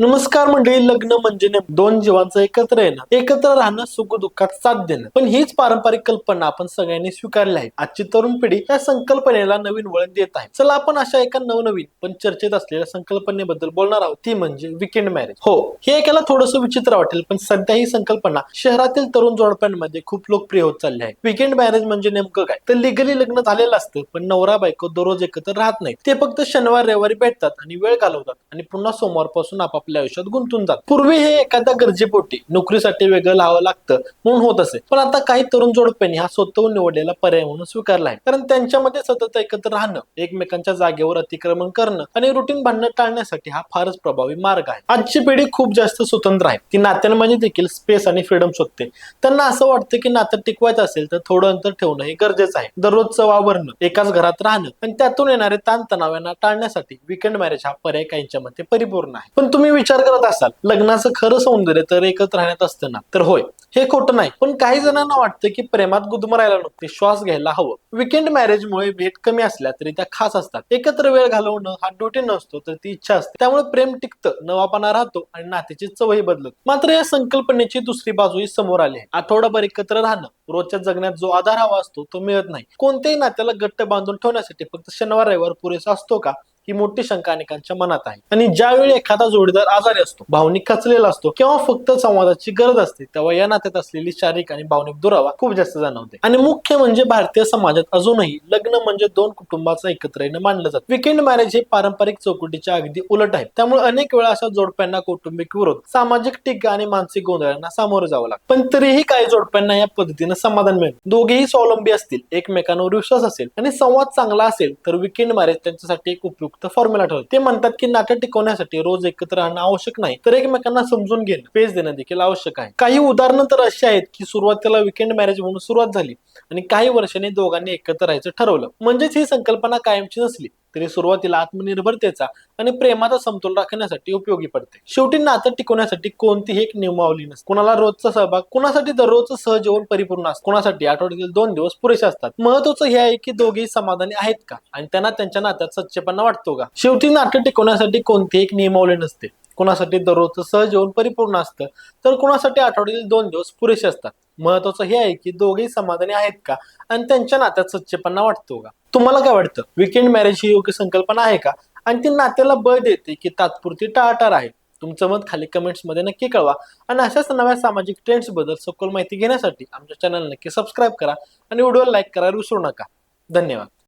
नमस्कार मंडळी लग्न म्हणजे दोन जीवांचं एकत्र येणं एकत्र राहणं सुख दुःखात साथ देणं पण हीच पारंपरिक कल्पना आपण सगळ्यांनी स्वीकारली आहे. आजची तरुण पिढी या संकल्पनेला नवीन वळण देत आहे. चला आपण अशा एका नवनवीन पण चर्चेत असलेल्या संकल्पनेबद्दल बोलणार आहोत. ती म्हणजे विकेंड मॅरेज हो हे ऐकायला थोडंसं विचित्र वाटेल पण सध्या ही संकल्पना शहरातील तरुण जोडप्यांमध्ये खूप लोकप्रिय होत चालली आहे. विकेंड मॅरेज म्हणजे नेमकं काय? तर लिगली लग्न झालेलं असतं पण नवरा बायको दररोज एकत्र राहत नाही ते फक्त शनिवार रविवारी भेटतात आणि वेळ घालवतात. आणि पुन्हा सोमवारपासून आपापल्या आपल्या आयुष्यात गुंतून जात. पूर्वी हे एखाद्या गरजेपोटी नोकरीसाठी वेगळं लावावं लागतं म्हणून होत असे. पण आता काही तरुण जोडप्यांनी हा स्वतःहून निवडलेला पर्याय म्हणून स्वीकारला आहे. कारण त्यांच्यामध्ये सतत एकत्र राहणं एकमेकांच्या जागेवर अतिक्रमण करणं आणि रुटीन भांडणं टाळण्यासाठी हा फारच प्रभावी मार्ग आहे. आजची पिढी खूप जास्त स्वतंत्र आहे. ती नात्यांमध्ये देखील स्पेस आणि फ्रीडम शोधते. त्यांना असं वाटतं की नातं टिकवायचं असेल तर थोडं अंतर ठेवणं हे गरजेचं आहे. दररोजचं वावरणं एकाच घरात राहणं आणि त्यातून येणारे ताणतणावांना टाळण्यासाठी विकेंड मॅरेज हा पर्याय काहींच्या मते परिपूर्ण आहे. पण तुम्ही विचार करत असाल लग्नाचं खरं सौंदर्य तर एकत्र राहण्यात असतं ना? तर होय हे खोटं नाही. पण काही जणांना वाटतं की प्रेमात गुदमरायला नको श्वास घ्यायला हवं. विकेंड मॅरेजमुळे भेट कमी असल्या तरी त्या खास असतात. एकत्र वेळ घालवणं हा ड्युटी नसतो तर ती इच्छा असते. त्यामुळे प्रेम टिकतं नवापणा राहतो आणि नात्याची चवही बदलत. मात्र या संकल्पनेची दुसरी बाजूही समोर आली आहे. आठवडाभर एकत्र राहणं रोजच्या जगण्यात जो आधार हवा असतो तो मिळत नाही. कोणत्याही नात्याला गट्ट बांधून ठेवण्यासाठी फक्त शनिवार रविवार पुरेसा असतो का? ही मोठी शंका अनेकांच्या मनात आहे. आणि ज्यावेळी एखादा जोडीदार आजारी असतो भावनिक खचलेला असतो किंवा फक्त संवादाची गरज असते तेव्हा या नात्यात असलेली शारीरिक आणि भावनिक दुरावा खूप जास्त जाणवते. आणि मुख्य म्हणजे भारतीय समाजात अजूनही लग्न म्हणजे दोन कुटुंबाचं एकत्र येणं मानलं जातं. विकेंड मॅरेज हे पारंपरिक चौकटीच्या अगदी उलट आहे. त्यामुळे अनेक वेळा अशा जोडप्यांना कौटुंबिक विरोध सामाजिक टीका आणि मानसिक गोंधळांना सामोरं जावं लागतं. पण तरीही काही जोडप्यांना या पद्धतीनं समाधान मिळेल. दोघेही स्वावलंबी असतील एकमेकांवर विश्वास असेल आणि संवाद चांगला असेल तर विकेंड मॅरेज त्यांच्यासाठी एक उपयुक्त फॉर्म्युला ठरवलं ते म्हणतात की नाटक टिकवण्यासाठी रोज एकत्र राहणं आवश्यक नाही तर एकमेकांना समजून घेणं पेज देणं देखील आवश्यक आहे. काही उदाहरणं तर अशी आहेत की सुरुवातीला विकेंड मॅरेज म्हणून सुरुवात झाली आणि काही वर्षांनी दोघांनी एकत्र राहायचं ठरवलं. म्हणजेच ही संकल्पना कायमची नसली. तरी सुरुवातीला आत्मनिर्भरतेचा आणि प्रेमाचा समतोल राखण्यासाठी उपयोगी पडते. शेवटी नातं टिकवण्यासाठी कोणतीही एक नियमावली नसते. कोणाला रोजचा सहभाग कोणासाठी दररोजचं सहजीवन परिपूर्ण असतं. कोणासाठी आठवड्यातील दोन दिवस पुरेसे असतात. महत्वाचं हे आहे की दोघेही समाधानी आहेत का? आणि त्यांना त्यांच्या नात्यात सच्चेपणा वाटतो का? शेवटी नातं टिकवण्यासाठी कोणतीही एक नियमावली नसते. कोणासाठी दररोजचं सहजीवन परिपूर्ण असतं तर कोणासाठी आठवड्यातील दोन दिवस पुरेसे असतात. महत्वाचं हे आहे की दोघेही समाधानी आहेत का? आणि त्यांच्या नात्यात सच्चेपणा वाटतो का? तुम्हाला काय वाटतं? विकेंड मॅरेज ही योग्य संकल्पना आहे का? आणि ती नात्याला बळ देते की तात्पुरती टाळाटाळ आहे. तुमचं मत खाली कमेंट्समध्ये नक्की कळवा. आणि अशाच नव्या सामाजिक ट्रेंड्सबद्दल सखोल माहिती घेण्यासाठी आमच्या चॅनल नक्की सबस्क्राईब करा. आणि व्हिडिओ लाईक करायला विसरू नका. धन्यवाद.